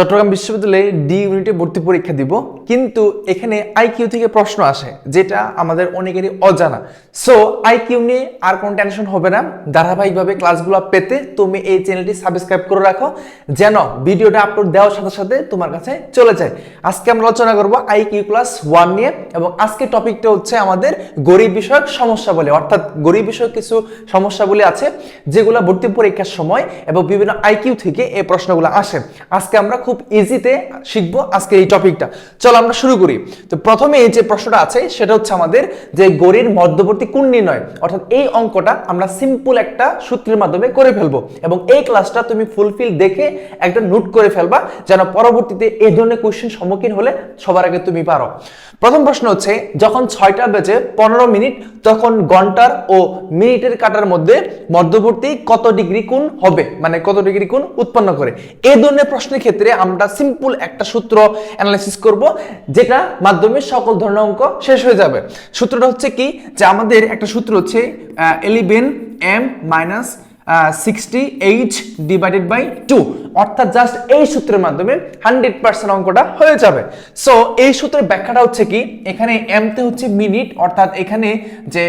চট্টগ্রাম বিশ্ববিদ্যালয়ে ডি ইউনিটে ভর্তি পরীক্ষা দিব, কিন্তু এখানে আইকিউ থেকে প্রশ্ন আসে, যেটা আমাদের অনেকেরই অজানা। সো আইকিউ নিয়ে আর কোনো টেনশন হবে না। ধারাবাহিকভাবে ক্লাসগুলো পেতে তুমি এই চ্যানেলটি সাবস্ক্রাইব করে রাখো, যেন ভিডিওটা আপলোড দেওয়ার সাথে সাথে তোমার কাছে চলে যায়। আজকে আমরা আলোচনা করব আইকিউ ক্লাস ওয়ান নিয়ে, এবং আজকে টপিকটা হচ্ছে আমাদের গরিব বিষয়ক সমস্যা বলে, অর্থাৎ গরিব বিষয়ক কিছু সমস্যাগুলি আছে, যেগুলো ভর্তি পরীক্ষার সময় এবং বিভিন্ন আইকিউ থেকে এই প্রশ্নগুলো আসে। আজকে আমরা খুব ইজিতে শিখব আজকে এই টপিকটা। চলো আমরা শুরু করি। তো প্রথমে এই যে প্রশ্নটা আছে, সেটা হচ্ছে আমাদের যে গড়ির মধ্যবর্তী কোণ নির্ণয়, অর্থাৎ এই অঙ্কটা আমরা সিম্পল একটা সূত্রের মাধ্যমে করে ফেলব এবং এই ক্লাসটা তুমি ফুলফিল দেখে একটা নোট করে ফেলবা, যেন পরবর্তীতে এই ধরনের কোয়েশ্চেন সম্মুখীন হলে সবার আগে তুমি পারো। প্রথম প্রশ্ন হচ্ছে, যখন ছয়টা বেজে পনেরো মিনিট, তখন ঘণ্টার ও মিনিটের কাটার মধ্যে মধ্যবর্তী কত ডিগ্রি কোণ হবে? মানে কত ডিগ্রি কোণ উৎপন্ন করে? এই ধরনের প্রশ্নের ক্ষেত্রে আমরা সিম্পল একটা সূত্র অ্যানালাইসিস করব, যেটা মাধ্যমে সকল ধরনের অঙ্ক শেষ হয়ে যাবে। সূত্রটা হচ্ছে কি? যে আমাদের একটা সূত্র হচ্ছে eleven M minus sixty eight divided by two অর্থাৎ জাস্ট এই সূত্রের মাধ্যমে হান্ড্রেড পার্সেন্ট অঙ্কটা হয়ে যাবে। সো এই সূত্রের ব্যাখ্যাটা হচ্ছে কি? এখানে এমতে হচ্ছে মিনিট অর্থাৎ এখানে যে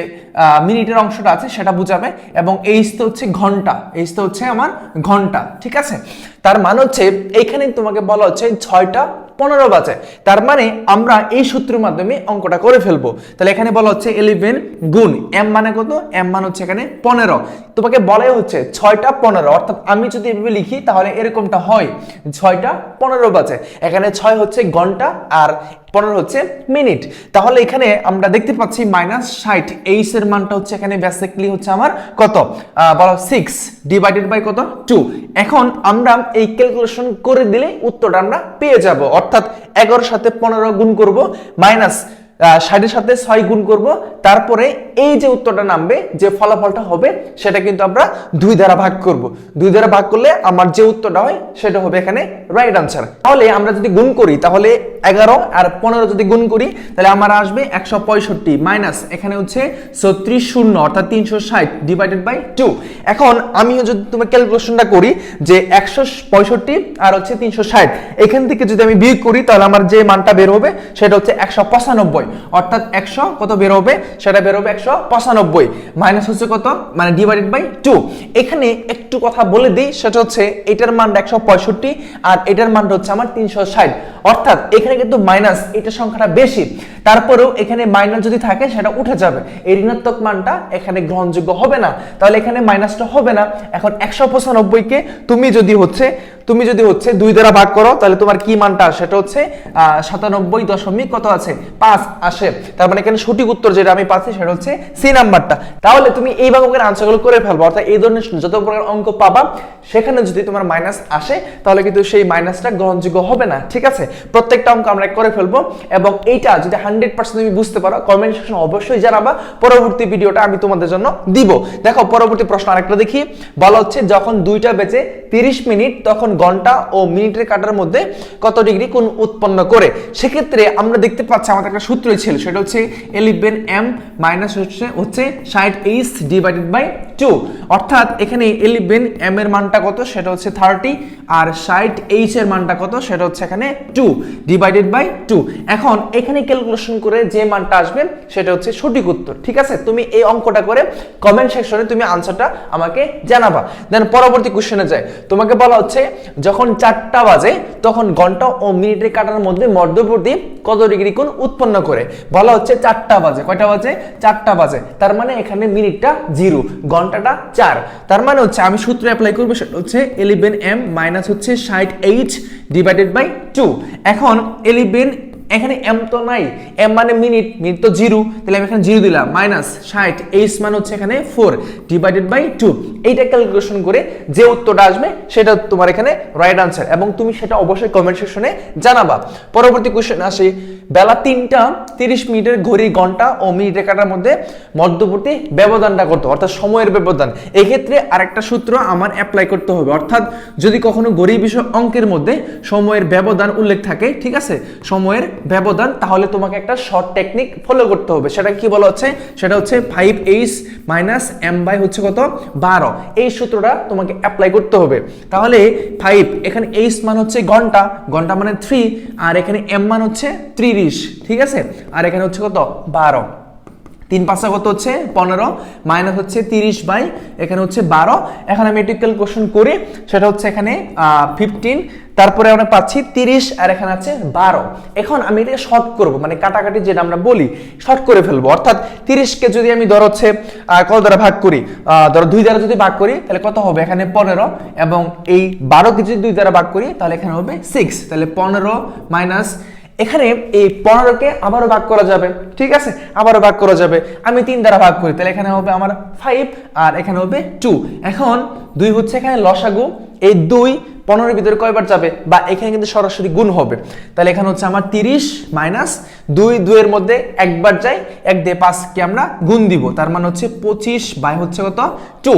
মিনিটের অংশটা আছে সেটা বুঝাবে এবং এইচতে হচ্ছে ঘণ্টা এইচতে হচ্ছে আমার ঘণ্টা, ঠিক আছে? তার মানে হচ্ছে এইখানে তোমাকে বলা হচ্ছে ছয়টা পনেরো বাজে। তার মানে আমরা এই সূত্রের মাধ্যমে অঙ্কটা করে ফেলব। তাহলে এখানে বলা হচ্ছে ইলেভেন গুণ এম মানে কত? এম মানে হচ্ছে এখানে পনেরো। তোমাকে বলাই হচ্ছে ছয়টা পনেরো, অর্থাৎ আমি যদি এভাবে লিখি তাহলে এরকমটা হয়, ছয়টা পনেরো বাজে। এখানে ছয় হচ্ছে ঘণ্টা আর পনেরো হচ্ছে মিনিট। তাহলে এখানে আমরা দেখতে পাচ্ছি মাইনাস ষাট এইচ এর মানটা হচ্ছে এখানে বেসিকলি হচ্ছে আমার কত? বলো সিক্স ডিভাইডেড বাই কত? টু এখন আমরা এই ক্যালকুলেশন করে দিলে উত্তরটা আমরা পেয়ে যাব। অর্থাৎ এগারোর সাথে পনেরো গুণ করব মাইনাস ষাটের সাথে ছয় গুণ করব। তারপরে এই যে উত্তরটা নামবে, যে ফলাফলটা হবে, সেটা কিন্তু আমরা দুই দ্বারা ভাগ করব। দুই দ্বারা ভাগ করলে আমার যে উত্তরটা হয়, সেটা হবে এখানে রাইট আনসার তাহলে আমরা যদি গুণ করি, তাহলে এগারো আর পনেরো যদি গুণ করি, তাহলে আমার আসবে একশো পঁয়ষট্টি মাইনাস এখানে হচ্ছে ছত্রিশ শূন্য, অর্থাৎ তিনশো ষাট ডিভাইডেড বাই টু এখন আমিও যদি তোমার ক্যালকুলেশনটা করি, যে একশো পঁয়ষট্টি আর হচ্ছে তিনশো ষাট, এখান থেকে যদি আমি বিয়োগ করি, তাহলে আমার যে মানটা বের হবে, সেটা হচ্ছে একশো পঁচানব্বই। অর্থাৎ একশো কত বের হবে? সেটা বের হবে একশো পঁচানব্বই। মাইনাস হচ্ছে কত? মানে ডিভাইডেড বাই টু এখানে একটু কথা বলে দিই, সেটা হচ্ছে এটার মানটা একশো পঁয়ষট্টি আর এটার মানটা হচ্ছে আমার তিনশো ষাট। অর্থাৎ এখানে কিন্তু মাইনাস এটা সংখ্যাটা বেশি। তারপরেও এখানে মাইনাস যদি থাকে, সেটা উঠে যাবে। এই ঋণাত্মক মানটা এখানে গ্রহণযোগ্য হবে না। তাহলে এখানে মাইনাসটা হবে না। এখন একশো পঁচানব্বইকে তুমি যদি হচ্ছে তুমি যদি হচ্ছে দুই দ্বারা ভাগ করো, তাহলে তোমার কি মানটা সেটা হচ্ছে সাতানব্বই দশমিক কত আছে? পাঁচ আসে। তার মানে এখানে সঠিক উত্তর যেটা আমি পাচ্ছি, সেটা হচ্ছে সি নাম্বারটা। তাহলে তুমি এই ভাগের আনসারগুলো করে ফেলব। অর্থাৎ এই ধরনের যত প্রকার অঙ্ক পাবা, সেখানে যদি তোমার মাইনাস আসে, তাহলে কিন্তু সেই মাইনাসটা গ্রহণযোগ্য হবে না। ঠিক আছে? প্রত্যেকটা অঙ্ক আমরা করে ফেলব। এবং এইটা যদি হান্ড্রেড পার্সেন্ট তুমি বুঝতে পারো কমেন্ট সেকশন অবশ্যই জানাবা। পরবর্তী ভিডিওটা আমি তোমাদের জন্য দিব। দেখো, পরবর্তী প্রশ্ন আরেকটা দেখি। বলা হচ্ছে, যখন দুইটা বেজে তিরিশ মিনিট, তখন ঘণ্টা ও মিনিটের কাটার মধ্যে কত ডিগ্রি কোন উৎপন্ন করে? সেক্ষেত্রে আমরা দেখতে পাচ্ছি আমাদের একটা সূত্রই ছিল, সেটা হচ্ছে এলিভেন এম মাইনাস হচ্ছে হচ্ছে ষাট এইচ ডিভাইডেড বাই টু অর্থাৎ এখানে এলিভেন এম এর মানটা কত? সেটা হচ্ছে থার্টি আর ষাট এইচ এর মানটা কত? সেটা হচ্ছে এখানে টু ডিভাইডেড বাই টু এখন এখানে ক্যালকুলেশন করে যে মানটা আসবে, সেটা হচ্ছে সঠিক উত্তর, ঠিক আছে? তুমি এই অঙ্কটা করে কমেন্ট সেকশনে তুমি আনসারটা আমাকে জানাবা। দেন পরবর্তী কোশ্চেনে যায় তোমাকে বলা হচ্ছে যখন চারটা বাজে, তখন ঘণ্টা ও মিনিটের কাটার মধ্যে মধ্যবর্তী কত ডিগ্রি কোণ উৎপন্ন করে? বলা হচ্ছে চারটা বাজে। কয়টা বাজে? চারটা বাজে। তার মানে এখানে মিনিটটা জিরো, ঘন্টাটা চার। তার মানে হচ্ছে আমি সূত্র অ্যাপ্লাই করব, সেটা হচ্ছে এলিভেন এম মাইনাস হচ্ছে ষাট এইচ ডিভাইডেড বাই টু এখন এলিভেন এখানে এম তো নাই। এম মানে মিনিট মিনিট তো জিরো। তাহলে আমি এখানে জিরো দিলাম। মাইনাস ষাট এইচ মানে হচ্ছে এখানে ফোর ডিভাইডেড বাই টু এইটা ক্যালকুলেশন করে যে উত্তরটা আসবে, সেটা তোমার এখানে রাইট আনসার এবং তুমি সেটা অবশ্যই কমেন্ট সেকশনে জানাবা। পরবর্তী কোশ্চেন আসে। বেলা তিনটা তিরিশ মিনিটের ঘড়ি ঘণ্টা ও মিনিটের কাটার মধ্যে মধ্যবর্তী ব্যবধানটা করতে অর্থাৎ সময়ের ব্যবধান। এক্ষেত্রে আরেকটা সূত্র আমার অ্যাপ্লাই করতে হবে। অর্থাৎ যদি কখনো গরিব বিষয় অঙ্কের মধ্যে সময়ের ব্যবধান উল্লেখ থাকে, ঠিক আছে? সময়ের ব্যবধান, তাহলে তোমাকে একটা শর্ট টেকনিক ফলো করতে হবে। সেটা কি বলা হচ্ছে? সেটা হচ্ছে five H minus M by হচ্ছে কত? বারো। এই সূত্রটা তোমাকে অ্যাপ্লাই করতে হবে। তাহলে ফাইভ এখানে এইচ মান হচ্ছে ঘণ্টা ঘণ্টা মানে থ্রি আর এখানে এম মান হচ্ছে ত্রিশ, ঠিক আছে? আর এখানে হচ্ছে কত? বারো। তিন পাঁচটা কত হচ্ছে পনেরো, মাইনাস হচ্ছে তিরিশ বাই, এখানে হচ্ছে বারো। এখন আমি একটু ক্যালকুলেশন করি, সেটা হচ্ছে এখানে ফিফটিন তারপরে আমরা পাচ্ছি তিরিশ, আর এখানে আছে বারো। এখন আমি এটাকে শর্ট করব মানে কাটাকাটি যেটা আমরা বলি শর্ট করে ফেলব। অর্থাৎ তিরিশকে যদি আমি ধর হচ্ছে কত দ্বারা ভাগ করি? ধরো দুই দ্বারা যদি ভাগ করি, তাহলে কত হবে? এখানে পনেরো, এবং এই বারোকে যদি দুই দ্বারা ভাগ করি, তাহলে এখানে হবে সিক্স তাহলে পনেরো মাইনাস এখানে এই পনেরোকে আবারও ভাগ করা যাবে, ঠিক আছে? আবারও ভাগ করা যাবে। আমি তিন দ্বারা ভাগ করি, তাহলে এখানে হবে আমার ফাইভ আর এখানে হবে টু এখন দুই হচ্ছে এখানে লসাগু, এই দুই পনেরোর ভিতরে কয়বার যাবে? বা এখানে কিন্তু সরাসরি গুণ হবে। তাহলে এখানে হচ্ছে আমার তিরিশ মাইনাস দুই, দুইয়ের মধ্যে একবার যাই, এক দিয়ে পাঁচকে আমরা গুণ দিব। তার মানে হচ্ছে পঁচিশ বাই হচ্ছে কত? টু।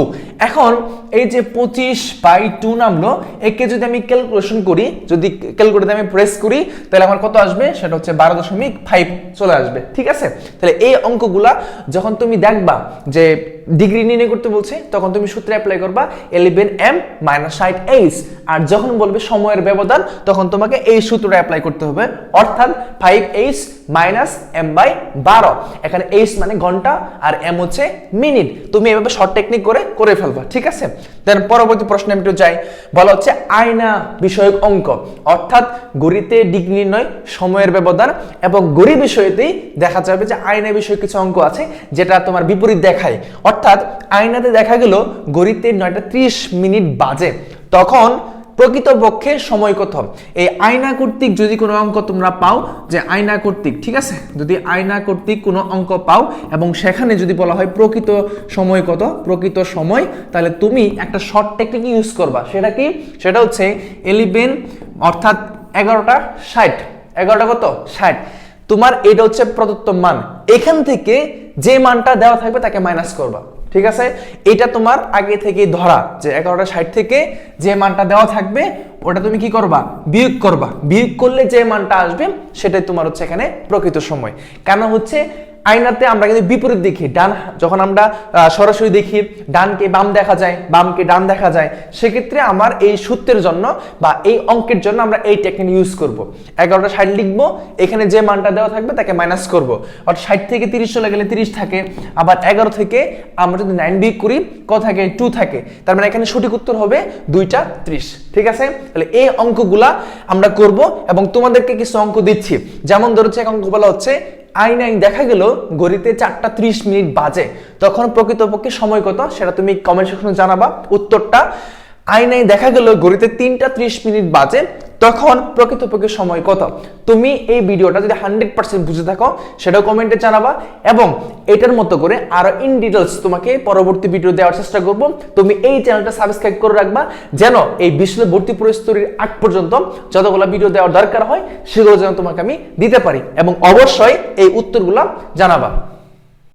এখন এই যে পঁচিশ বাই টু নামলো, একে যদি আমি ক্যালকুলেশন করি, যদি ক্যালকুলেটার আমি প্রেস করি, তাহলে আমার কত আসবে? সেটা হচ্ছে বারো দশমিক ফাইভ চলে আসবে। ঠিক আছে? তাহলে এই অঙ্কগুলা যখন তুমি দেখবা যে ডিগ্রি নির্ণয় করতে বলছে, তখন তুমি সূত্রে অ্যাপ্লাই করবা ইলেভেন এম মাইনাস ষাট এইচ আর যখন বলবে সময়ের ব্যবধান, তখন তোমাকে এই সূত্রটা অ্যাপ্লাই করতে হবে। অর্থাৎ five H minus M by বারো। এখানে এইচ মানে ঘণ্টা আর এম হচ্ছে মিনিট তুমি এভাবে শর্ট টেকনিক করে করে ফেলবা, ঠিক আছে? দেন পরবর্তী প্রশ্নে আমি একটু যাই। বলা হচ্ছে আয়না বিষয়ক অঙ্ক। অর্থাৎ গড়িতে ডিগ্রি নির্ণয়, সময়ের ব্যবধান এবং গড়ি বিষয়তেই দেখা যাবে যে আয়না বিষয়ে কিছু অঙ্ক আছে, যেটা তোমার বিপরীত দেখায়। অর্থাৎ আয়নাতে দেখা গেল গড়িতে নয়টা ত্রিশ মিনিট বাজে। তখন প্রকৃতপক্ষে সময় কত এই আয়না কর্তৃক যদি কোনো অঙ্ক তোমরা পাও, যে আয়না কর্তৃক, ঠিক আছে? যদি আয়না কর্তৃক কোনো অঙ্ক পাও এবং সেখানে যদি বলা হয় প্রকৃত সময় কত প্রকৃত সময়, তাহলে তুমি একটা শর্ট টেকনিক ইউজ করবা। সেটা কি? সেটা হচ্ছে এলিভেন অর্থাৎ এগারোটা ষাট। এগারোটা কত? ষাট। তোমার এটা হচ্ছে প্রদত্ত মান। এখান থেকে যে মানটা দেওয়া থাকবে তাকে মাইনাস করবা। ঠিক আছে? এটা তোমার আগে থেকে ধরা যে এগারোটা ষাট থেকে যে মানটা দেওয়া থাকবে, ওটা তুমি কি করবা? বিয়োগ করবা। বিয়োগ করলে যে মানটা আসবে, সেটাই তোমার হচ্ছে এখানে প্রকৃত সময়। কেন হচ্ছে? আয়নাতে আমরা কিন্তু বিপরীত দেখি। ডান যখন আমরা সরাসরি দেখি, ডানকে বাম দেখা যায়, বামকে ডান দেখা যায়, সেক্ষেত্রে আমার এই সূত্রের জন্য বা এই অঙ্কের জন্য আমরা এই টেকনিক ইউজ করব। এগারোটা ষাট লিখব, এখানে যে মানটা দেওয়া থাকবে তাকে মাইনাস করব। অর্থাৎ ষাট থেকে তিরিশ চলে গেলে তিরিশ থাকে, আবার এগারো থেকে আমরা যদি নাইন বিয়োগ করি, ক থাকে? টু থাকে। তার মানে এখানে সঠিক উত্তর হবে দুইটা ত্রিশ। ঠিক আছে? তাহলে এই অঙ্কগুলা আমরা করব এবং তোমাদেরকে কিছু অঙ্ক দিচ্ছি। যেমন ধরছে, এক অঙ্ক বলা হচ্ছে আইনাইন দেখা গেল গড়িতে চারটা ত্রিশ মিনিট বাজে। তখন প্রকৃতপক্ষে সময় কত? সেটা তুমি কমেন্ট সেকশনে জানাবা। উত্তরটা আইন আইন দেখা গেল গড়িতে তিনটা ত্রিশ মিনিট বাজে। তখন প্রকৃতপক্ষে সময় কত? তুমি এই ভিডিওটা যদি হান্ড্রেড পার্সেন্ট বুঝে থাকো, সেটাও কমেন্টে জানাবা এবং এটার মতো করে আরও ইন ডিটেলস তোমাকে পরবর্তী ভিডিও দেওয়ার চেষ্টা করব। তুমি এই চ্যানেলটা সাবস্ক্রাইব করে রাখবা যেন এই বিশ্ব ভর্তি পরিস্থিতির আগ পর্যন্ত যতগুলো ভিডিও দেওয়ার দরকার হয়, সেগুলো যেন তোমাকে আমি দিতে পারি এবং অবশ্যই এই উত্তরগুলো জানাবা।